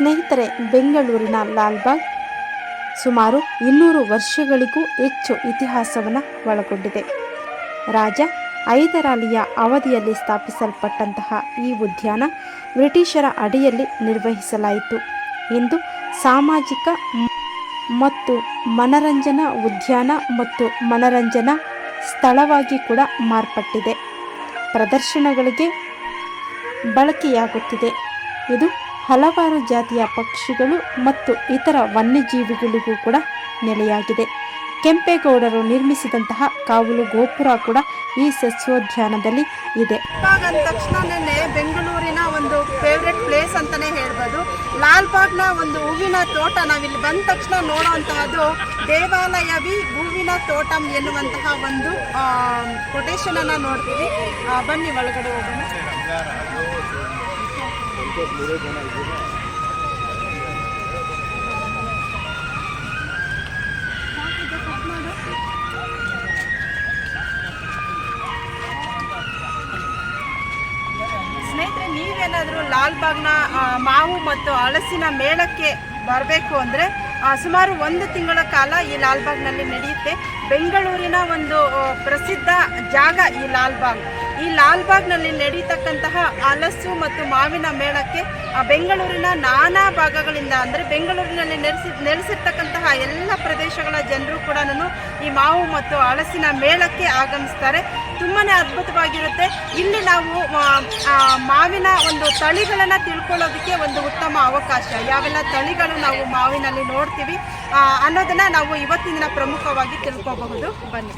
ಸ್ನೇಹಿತರೆ, ಬೆಂಗಳೂರಿನ ಲಾಲ್ಬಾಗ್ ಸುಮಾರು ಇನ್ನೂರು ವರ್ಷಗಳಿಗೂ ಹೆಚ್ಚು ಇತಿಹಾಸವನ್ನು ಒಳಗೊಂಡಿದೆ. ರಾಜ ಐದರಾಲಿಯ ಅವಧಿಯಲ್ಲಿ ಸ್ಥಾಪಿಸಲ್ಪಟ್ಟಂತಹ ಈ ಉದ್ಯಾನ ಬ್ರಿಟಿಷರ ಅಡಿಯಲ್ಲಿ ನಿರ್ವಹಿಸಲಾಯಿತು. ಇಂದು ಸಾಮಾಜಿಕ ಮತ್ತು ಮನರಂಜನಾ ಉದ್ಯಾನ ಮತ್ತು ಮನರಂಜನಾ ಸ್ಥಳವಾಗಿ ಕೂಡ ಮಾರ್ಪಟ್ಟಿದೆ. ಪ್ರದರ್ಶನಗಳಿಗೆ ಬಳಕೆಯಾಗುತ್ತಿದೆ. ಇದು ಹಲವಾರು ಜಾತಿಯ ಪಕ್ಷಿಗಳು ಮತ್ತು ಇತರ ವನ್ಯಜೀವಿಗಳಿಗೂ ಕೂಡ ನೆಲೆಯಾಗಿದೆ. ಕೆಂಪೇಗೌಡರು ನಿರ್ಮಿಸಿದಂತಹ ಕಾವಲು ಗೋಪುರ ಕೂಡ ಈ ಸಸ್ಯೋದ್ಯಾನದಲ್ಲಿ ಇದೆ. ಅಂದ ಬೆಂಗಳೂರಿನ ಒಂದು ಫೇವ್ರೆಟ್ ಪ್ಲೇಸ್ ಅಂತಾನೆ ಹೇಳ್ಬೋದು. ಲಾಲ್ಬಾಗ್ನ ಒಂದು ಹೂವಿನ ತೋಟ ನಾವಿಲ್ಲಿ ಬಂದ ತಕ್ಷಣ ನೋಡುವಂತಹದ್ದು ದೇವಾಲಯವಿ ಹೂವಿನ ತೋಟಂ ಎನ್ನುವಂತಹ ಒಂದು ಕೊಟೇಶನ್ ಅನ್ನ ನೋಡ್ತೀವಿ. ಬನ್ನಿ ಒಳಗಡೆ ಹೋಗೋಣ. ಸ್ನೇಹಿತರೆ, ನೀವೇನಾದರೂ ಲಾಲ್ಬಾಗ್ನ ಮಾವು ಮತ್ತು ಹಲಸಿನ ಮೇಳಕ್ಕೆ ಬರಬೇಕು ಅಂದರೆ ಸುಮಾರು ಒಂದು ತಿಂಗಳ ಕಾಲ ಈ ಲಾಲ್ಬಾಗ್ನಲ್ಲಿ ನಡೆಯುತ್ತೆ. ಬೆಂಗಳೂರಿನ ಒಂದು ಪ್ರಸಿದ್ಧ ಜಾಗ ಈ ಲಾಲ್ಬಾಗ್ ಈ ಲಾಲ್ಬಾಗ್ನಲ್ಲಿ ನಡೀತಕ್ಕಂತಹ ಹಲಸು ಮತ್ತು ಮಾವಿನ ಮೇಳಕ್ಕೆ ಬೆಂಗಳೂರಿನ ನಾನಾ ಭಾಗಗಳಿಂದ ಅಂದರೆ ಬೆಂಗಳೂರಿನಲ್ಲಿ ನೆಲೆಸಿ, ನೆಲೆಸಿರ್ತಕ್ಕಂತಹ ಎಲ್ಲ ಪ್ರದೇಶಗಳ ಜನರು ಕೂಡ ಈ ಮಾವು ಮತ್ತು ಹಲಸಿನ ಮೇಳಕ್ಕೆ ಆಗಮಿಸ್ತಾರೆ. ತುಂಬಾ ಅದ್ಭುತವಾಗಿರುತ್ತೆ. ಇಲ್ಲಿ ನಾವು ಮಾವಿನ ಒಂದು ತಳಿಗಳನ್ನು ತಿಳ್ಕೊಳ್ಳೋದಕ್ಕೆ ಒಂದು ಉತ್ತಮ ಅವಕಾಶ. ಯಾವೆಲ್ಲ ತಳಿಗಳು ನಾವು ಮಾವಿನಲ್ಲಿ ನೋಡ್ತೀವಿ ಅನ್ನೋದನ್ನ ನಾವು ಇವತ್ತಿನ ಪ್ರಮುಖವಾಗಿ ತಿಳ್ಕೋಬಹುದು. ಬನ್ನಿ.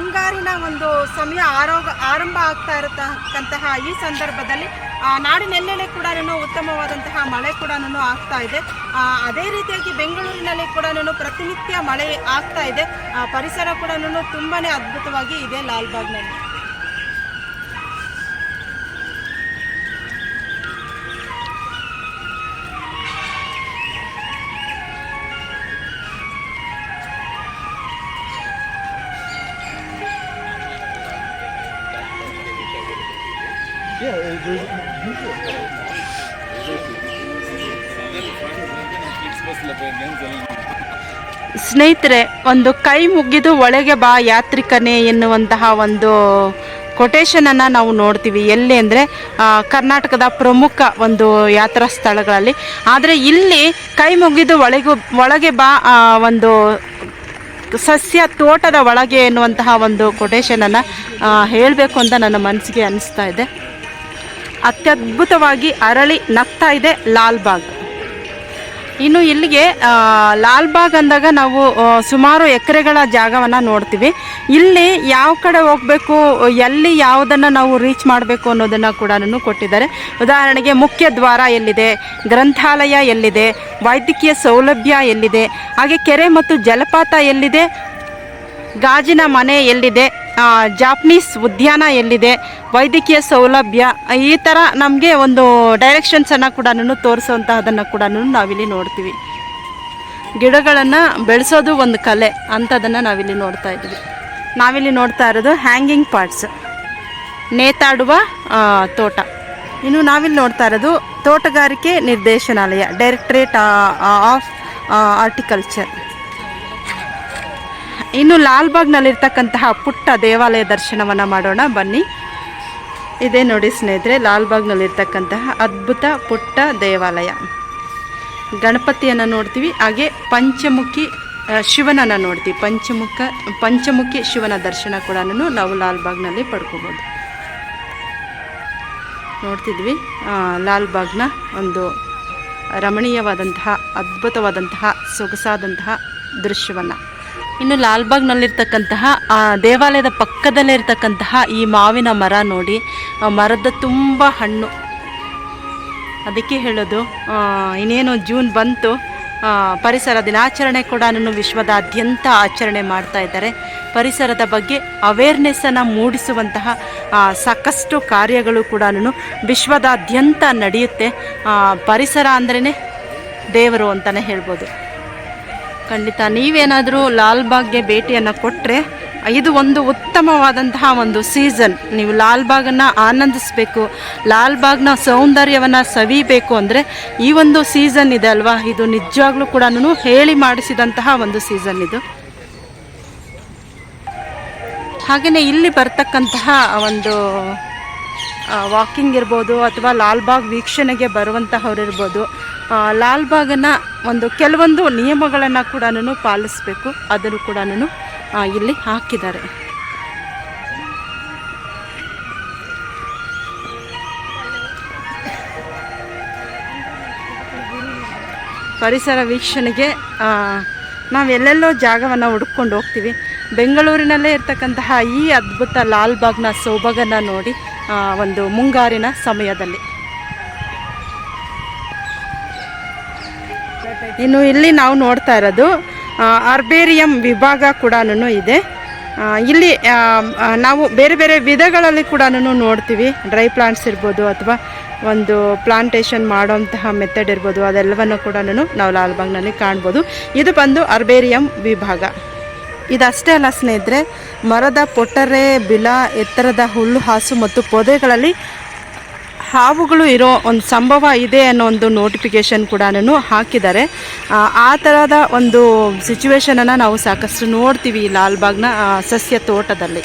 ನಾವು ತಂಗಾರಿನ ಒಂದು ಸಮಯ ಆರೋಗ ಆರಂಭ ಆಗ್ತಾ ಇರತಕ್ಕಂತಹ ಈ ಸಂದರ್ಭದಲ್ಲಿ ನಾಡಿನೆಲ್ಲೆಡೆ ಕೂಡ ಉತ್ತಮವಾದಂತಹ ಮಳೆ ಕೂಡ ಆಗ್ತಾ ಇದೆ. ಅದೇ ರೀತಿಯಾಗಿ ಬೆಂಗಳೂರಿನಲ್ಲಿ ಕೂಡ ಪ್ರತಿನಿತ್ಯ ಮಳೆ ಆಗ್ತಾ ಇದೆ. ಪರಿಸರ ಕೂಡ ತುಂಬಾನೇ ಅದ್ಭುತವಾಗಿ ಇದೆ ಲಾಲ್ಬಾಗ್ನಲ್ಲಿ. ಸ್ನೇಹಿತರೆ, ಒಂದು ಕೈ ಮುಗಿದು ಒಳಗೆ ಬಾ ಯಾತ್ರಿಕನೇ ಎನ್ನುವಂತಹ ಒಂದು ಕೊಟೇಶನನ್ನು ನಾವು ನೋಡ್ತೀವಿ. ಎಲ್ಲಿ ಅಂದರೆ ಕರ್ನಾಟಕದ ಪ್ರಮುಖ ಒಂದು ಯಾತ್ರಾ ಸ್ಥಳಗಳಲ್ಲಿ. ಆದರೆ ಇಲ್ಲಿ ಕೈ ಮುಗಿದು ಒಳಗೆ ಒಳಗೆ ಬಾ ಒಂದು ಸಸ್ಯ ತೋಟದ ಒಳಗೆ ಎನ್ನುವಂತಹ ಒಂದು ಕೊಟೇಶನನ್ನು ಹೇಳಬೇಕು ಅಂತ ನನ್ನ ಮನಸ್ಸಿಗೆ ಅನಿಸ್ತಾ ಇದೆ. ಅತ್ಯದ್ಭುತವಾಗಿ ಅರಳಿ ನಗ್ತಾ ಇದೆ ಲಾಲ್ಬಾಗ್. ಇನ್ನು ಇಲ್ಲಿಗೆ ಲಾಲ್ಬಾಗ್ ಅಂದಾಗ ನಾವು ಸುಮಾರು ಎಕರೆಗಳ ಜಾಗವನ್ನು ನೋಡ್ತೀವಿ. ಇಲ್ಲಿ ಯಾವ ಕಡೆ ಹೋಗಬೇಕು, ಎಲ್ಲಿ ಯಾವುದನ್ನು ನಾವು ರೀಚ್ ಮಾಡಬೇಕು ಅನ್ನೋದನ್ನು ಕೂಡ ಕೊಟ್ಟಿದ್ದಾರೆ. ಉದಾಹರಣೆಗೆ ಮುಖ್ಯ ದ್ವಾರ ಎಲ್ಲಿದೆ, ಗ್ರಂಥಾಲಯ ಎಲ್ಲಿದೆ, ವೈದ್ಯಕೀಯ ಸೌಲಭ್ಯ ಎಲ್ಲಿದೆ, ಹಾಗೆ ಕೆರೆ ಮತ್ತು ಜಲಪಾತ ಎಲ್ಲಿದೆ, ಗಾಜಿನ ಮನೆ ಎಲ್ಲಿದೆ ಜಾಪನೀಸ್ ಉದ್ಯಾನ ಎಲ್ಲಿದೆ? ವೈದ್ಯಕೀಯ ಸೌಲಭ್ಯ, ಈ ಥರ ನಮಗೆ ಒಂದು ಡೈರೆಕ್ಷನ್ಸನ್ನು ಕೂಡ ತೋರಿಸುವಂತಹದನ್ನು ಕೂಡ ನಾವಿಲ್ಲಿ ನೋಡ್ತೀವಿ. ಗಿಡಗಳನ್ನು ಬೆಳೆಸೋದು ಒಂದು ಕಲೆ ಅಂಥದನ್ನು ನಾವಿಲ್ಲಿ ನೋಡ್ತಾ ಇದ್ದೀವಿ. ನಾವಿಲ್ಲಿ ನೋಡ್ತಾ ಇರೋದು ಹ್ಯಾಂಗಿಂಗ್ ಪಾರ್ಟ್ಸ್ ನೇತಾಡುವ ತೋಟ. ಇನ್ನು ನಾವಿಲ್ಲಿ ನೋಡ್ತಾ ಇರೋದು ತೋಟಗಾರಿಕೆ ನಿರ್ದೇಶನಾಲಯ ಡೈರೆಕ್ಟ್ರೇಟ್ ಆಫ್ ಆರ್ಟಿಕಲ್ಚರ್ ಇನ್ನು ಲಾಲ್ಬಾಗ್ನಲ್ಲಿರ್ತಕ್ಕಂತಹ ಪುಟ್ಟ ದೇವಾಲಯ ದರ್ಶನವನ್ನು ಮಾಡೋಣ, ಬನ್ನಿ. ಇದೇ ನೋಡಿ ಸ್ನೇಹಿತರೆ, ಲಾಲ್ಬಾಗ್ನಲ್ಲಿರ್ತಕ್ಕಂತಹ ಅದ್ಭುತ ಪುಟ್ಟ ದೇವಾಲಯ. ಗಣಪತಿಯನ್ನು ನೋಡ್ತೀವಿ, ಹಾಗೆ ಪಂಚಮುಖಿ ಶಿವನನ್ನು ನೋಡ್ತೀವಿ. ಪಂಚಮುಖ, ಪಂಚಮುಖಿ ಶಿವನ ದರ್ಶನ ಕೂಡ ನಾವು ಲಾಲ್ಬಾಗ್ನಲ್ಲಿ ಪಡ್ಕೋಬೋದು. ನೋಡ್ತಿದ್ವಿ ಲಾಲ್ಬಾಗ್ನ ಒಂದು ರಮಣೀಯವಾದಂತಹ, ಅದ್ಭುತವಾದಂತಹ, ಸೊಗಸಾದಂತಹ ದೃಶ್ಯವನ್ನು. ಇನ್ನು ಲಾಲ್ಬಾಗ್ನಲ್ಲಿರ್ತಕ್ಕಂತಹ ದೇವಾಲಯದ ಪಕ್ಕದಲ್ಲೇ ಇರತಕ್ಕಂತಹ ಈ ಮಾವಿನ ಮರ ನೋಡಿ ಮರದ ತುಂಬ ಹಣ್ಣು. ಅದಕ್ಕೆ ಹೇಳೋದು ಇನ್ನೇನು ಜೂನ್ ಬಂತು ಪರಿಸರ ದಿನಾಚರಣೆ ಕೂಡ ವಿಶ್ವದಾದ್ಯಂತ ಆಚರಣೆ ಮಾಡ್ತಾ ಇದ್ದಾರೆ. ಪರಿಸರದ ಬಗ್ಗೆ ಅವೇರ್ನೆಸ್ಸನ್ನು ಮೂಡಿಸುವಂತಹ ಸಾಕಷ್ಟು ಕಾರ್ಯಗಳು ಕೂಡ ವಿಶ್ವದಾದ್ಯಂತ ನಡೆಯುತ್ತೆ. ಪರಿಸರ ಅಂದ್ರೇ ದೇವರು ಅಂತಲೇ ಹೇಳ್ಬೋದು. ಖಂಡಿತ. ನೀವೇನಾದರೂ ಲಾಲ್ಬಾಗ್ಗೆ ಭೇಟಿಯನ್ನು ಕೊಟ್ಟರೆ ಇದು ಒಂದು ಉತ್ತಮವಾದಂತಹ ಒಂದು ಸೀಸನ್. ನೀವು ಲಾಲ್ಬಾಗನ್ನು ಆನಂದಿಸಬೇಕು, ಲಾಲ್ಬಾಗ್ನ ಸೌಂದರ್ಯವನ್ನು ಸವಿಬೇಕು ಅಂದರೆ ಈ ಒಂದು ಸೀಸನ್ ಇದೆ ಅಲ್ವಾ? ಇದು ನಿಜವಾಗ್ಲೂ ಕೂಡ ಹೇಳಿ ಮಾಡಿಸಿದಂತಹ ಒಂದು ಸೀಸನ್ ಇದು. ಹಾಗೆಯೇ ಇಲ್ಲಿ ಬರ್ತಕ್ಕಂತಹ ಒಂದು ವಾಕಿಂಗ್ ಇರ್ಬೋದು ಅಥವಾ ಲಾಲ್ಬಾಗ್ ವೀಕ್ಷಣೆಗೆ ಬರುವಂತಹವರಿರ್ಬೋದು ಲಾಲ್ಬಾಗನ್ನು ಒಂದು ಕೆಲವೊಂದು ನಿಯಮಗಳನ್ನು ಕೂಡ ಪಾಲಿಸಬೇಕು. ಅದನ್ನು ಕೂಡ ಇಲ್ಲಿ ಹಾಕಿದ್ದಾರೆ. ಪರಿಸರ ವೀಕ್ಷಣೆಗೆ ನಾವು ನಾವೆಲ್ಲೆಲ್ಲೋ ಜಾಗವನ್ನು ಹುಡುಕೊಂಡು ಹೋಗ್ತೀವಿ. ಬೆಂಗಳೂರಿನಲ್ಲೇ ಇರ್ತಕ್ಕಂತಹ ಈ ಅದ್ಭುತ ಲಾಲ್ಬಾಗ್ನ ಸೊಬಗನ್ನು ನೋಡಿ ಒಂದು ಮುಂಗಾರಿನ ಸಮಯದಲ್ಲಿ. ಇನ್ನು ಇಲ್ಲಿ ನಾವು ನೋಡ್ತಾ ಇರೋದು ಅರ್ಬೇರಿಯಂ ವಿಭಾಗ ಕೂಡ ಇದೆ. ಇಲ್ಲಿ ನಾವು ಬೇರೆ ಬೇರೆ ವಿಧಗಳಲ್ಲಿ ಕೂಡ ನೋಡ್ತೀವಿ. ಡ್ರೈ ಪ್ಲಾಂಟ್ಸ್ ಇರ್ಬೋದು ಅಥವಾ ಒಂದು ಪ್ಲಾಂಟೇಶನ್ ಮಾಡೋಂತಹ ಮೆಥಡ್ ಇರ್ಬೋದು, ಅದೆಲ್ಲವನ್ನು ಕೂಡ ನಾವು ಲಾಲ್ಬಾಗ್ನಲ್ಲಿ ಕಾಣ್ಬೋದು. ಇದು ಬಂದು ಅರ್ಬೇರಿಯಂ ವಿಭಾಗ. ಇದಷ್ಟೇ ಅಲ್ಲ ಸ್ನೇಹಿತರೆ ಮರದ ಪೊಟ್ಟರೆ ಬಿಲ ಎತ್ತರದ ಹುಲ್ಲು ಹಾಸು ಮತ್ತು ಪೊದೆಗಳಲ್ಲಿ ಹಾವುಗಳು ಇರೋ ಒಂದು ಸಂಭವ ಇದೆ ಅನ್ನೋ ಒಂದು ನೋಟಿಫಿಕೇಶನ್ ಕೂಡ ಹಾಕಿದ್ದಾರೆ. ಆ, ಥರದ ಒಂದು ಸಿಚುವೇಶನನ್ನು ನಾವು ಸಾಕಷ್ಟು ನೋಡ್ತೀವಿ ಲಾಲ್ಬಾಗ್ನ ಸಸ್ಯ ತೋಟದಲ್ಲಿ.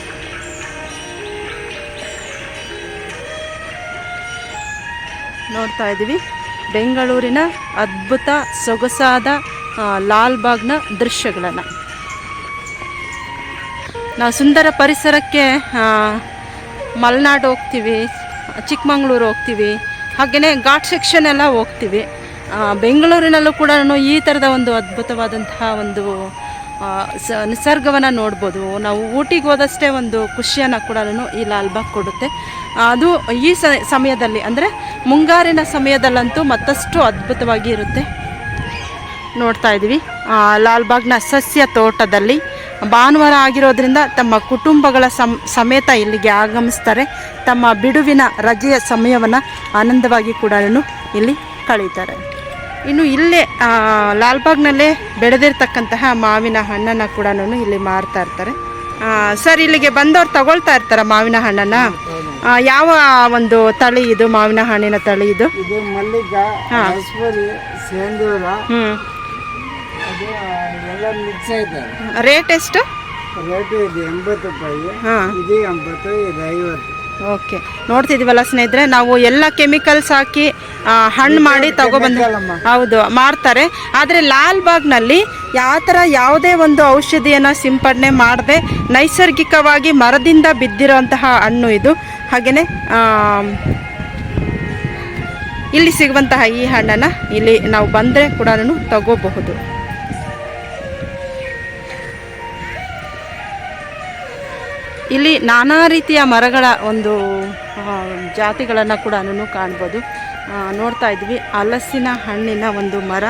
ನೋಡ್ತಾ ಇದ್ದೀವಿ. ಬೆಂಗಳೂರಿನ ಅದ್ಭುತ ಸೊಗಸಾದ ಲಾಲ್ಬಾಗ್ನ ದೃಶ್ಯಗಳನ್ನು. ನಾವು ಸುಂದರ ಪರಿಸರಕ್ಕೆ ಮಲೆನಾಡು ಹೋಗ್ತೀವಿ, ಚಿಕ್ಕಮಂಗ್ಳೂರು ಹೋಗ್ತೀವಿ ಹಾಗೆಯೇ ಘಾಟ್ ಸೆಕ್ಷನ್ ಎಲ್ಲ ಹೋಗ್ತೀವಿ. ಬೆಂಗಳೂರಿನಲ್ಲೂ ಕೂಡ ಈ ಥರದ ಒಂದು ಅದ್ಭುತವಾದಂತಹ ಒಂದು ಸ, ನಿಸರ್ಗವನ್ನು ನೋಡ್ಬೋದು. ನಾವು ಊಟಿಗೆ ಹೋದಷ್ಟೇ ಒಂದು ಖುಷಿಯನ್ನು ಕೂಡ ಈ ಲಾಲ್ಬಾಗ್ ಕೊಡುತ್ತೆ. ಅದು ಈ ಸಮಯದಲ್ಲಿ, ಅಂದರೆ ಮುಂಗಾರಿನ ಸಮಯದಲ್ಲಂತೂ ಮತ್ತಷ್ಟು ಅದ್ಭುತವಾಗಿ ಇರುತ್ತೆ. ನೋಡ್ತಾ ಇದ್ದೀವಿ. ಲಾಲ್ಬಾಗ್ನ ಸಸ್ಯ ತೋಟದಲ್ಲಿ ಭಾನುವಾರ ಆಗಿರೋದ್ರಿಂದ ತಮ್ಮ ಕುಟುಂಬಗಳ ಸಮ್ ಸಮೇತ ಇಲ್ಲಿಗೆ ಆಗಮಿಸ್ತಾರೆ. ತಮ್ಮ ಬಿಡುವಿನ ರಜೆಯ ಸಮಯವನ್ನು ಆನಂದವಾಗಿ ಕೂಡ ಇಲ್ಲಿ ಕಳೀತಾರೆ ಇನ್ನು ಇಲ್ಲೇ ಲಾಲ್ಬಾಗ್ನಲ್ಲೇ ಬೆಳೆದಿರ್ತಕ್ಕಂತಹ ಮಾವಿನ ಹಣ್ಣನ್ನು ಕೂಡ ಇಲ್ಲಿ ಮಾರ್ತಾ ಇರ್ತಾರೆ. ಸರ್ ಇಲ್ಲಿಗೆ ಬಂದವ್ರು ತಗೊಳ್ತಾ ಇರ್ತಾರ ಮಾವಿನ ಹಣ್ಣನ್ನ? ಯಾವ ಒಂದು ತಳಿ ಇದು ಮಾವಿನ ಹಣ್ಣಿನ ತಳಿ ಇದು? ಇದು ಅದು ಎಲ್ಲ ಮಿಕ್ಸ್ ಐತೆ ರೇಟ್ ಎಷ್ಟು? ರೇಟು ಇದು ಎಂಬತ್ತು ರೂಪಾಯಿ ಹಾಂ. ಇದು ಎಂಬತ್ತು ಇದು ಐವತ್ತು. ಓಕೆ. ನೋಡ್ತಿದೀವಲ್ಲ ಸ್ನೇಹಿತರೆ ನಾವು ಎಲ್ಲ ಕೆಮಿಕಲ್ಸ್ ಹಾಕಿ ಹಣ್ಣು ಮಾಡಿ ತಗೊಬಂದು ಹೌದು ಮಾರ್ತಾರೆ. ಆದರೆ ಲಾಲ್ಬಾಗ್ನಲ್ಲಿ ಯಾವ ಥರ ಯಾವುದೇ ಒಂದು ಔಷಧಿಯನ್ನು ಸಿಂಪಡಣೆ ಮಾಡದೆ ನೈಸರ್ಗಿಕವಾಗಿ ಮರದಿಂದ ಬಿದ್ದಿರುವಂತಹ ಹಣ್ಣು ಇದು. ಹಾಗೆಯೇ ಇಲ್ಲಿ ಸಿಗುವಂತಹ ಈ ಹಣ್ಣನ್ನು ಇಲ್ಲಿ ನಾವು ಬಂದರೆ ಕೂಡ ತಗೋಬಹುದು. ಇಲ್ಲಿ ನಾನಾ ರೀತಿಯ ಮರಗಳ ಒಂದು ಜಾತಿಗಳನ್ನು ಕೂಡ ಕಾಣ್ಬೋದು. ನೋಡ್ತಾ ಇದ್ವಿ, ಹಲಸಿನ ಹಣ್ಣಿನ ಒಂದು ಮರ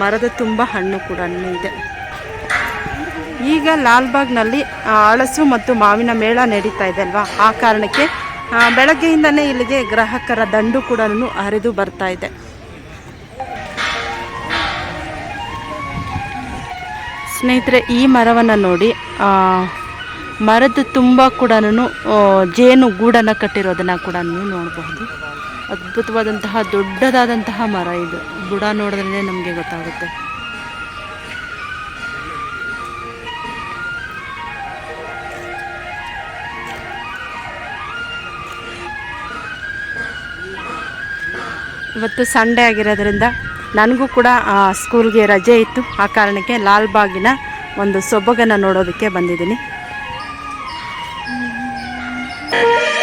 ಮರದ ತುಂಬ ಹಣ್ಣು ಕೂಡ ಇದೆ. ಈಗ ಲಾಲ್ಬಾಗ್ನಲ್ಲಿ ಹಳಸು ಮತ್ತು ಮಾವಿನ ಮೇಳ ನಡೀತಾ ಇದೆ ಅಲ್ವಾ? ಆ ಕಾರಣಕ್ಕೆ ಬೆಳಗ್ಗೆಯಿಂದನೇ ಇಲ್ಲಿಗೆ ಗ್ರಾಹಕರ ದಂಡು ಕೂಡ ಹರಿದು ಬರ್ತಾ ಇದೆ. ಸ್ನೇಹಿತರೆ, ಈ ಮರವನ್ನು ನೋಡಿ ಮರದ ತುಂಬ ಕೂಡ ಜೇನು ಗೂಡನ್ನು ಕಟ್ಟಿರೋದನ್ನು ಕೂಡ ನೀವು ನೋಡಬಹುದು. ಅದ್ಭುತವಾದಂತಹ ದೊಡ್ಡದಾದಂತಹ ಮರ ಇದು. ಬುಡ ನೋಡಿದ್ರೆ ನಮಗೆ ಗೊತ್ತಾಗುತ್ತೆ. ಇವತ್ತು ಸಂಡೇ ಆಗಿರೋದ್ರಿಂದ ನನಗೂ ಕೂಡ ಸ್ಕೂಲ್ಗೆ ರಜೆ ಇತ್ತು. ಆ ಕಾರಣಕ್ಕೆ ಲಾಲ್ಬಾಗಿನ ಒಂದು ಸೊಬಗನ್ನು ನೋಡೋದಕ್ಕೆ ಬಂದಿದ್ದೀನಿ. Thank you.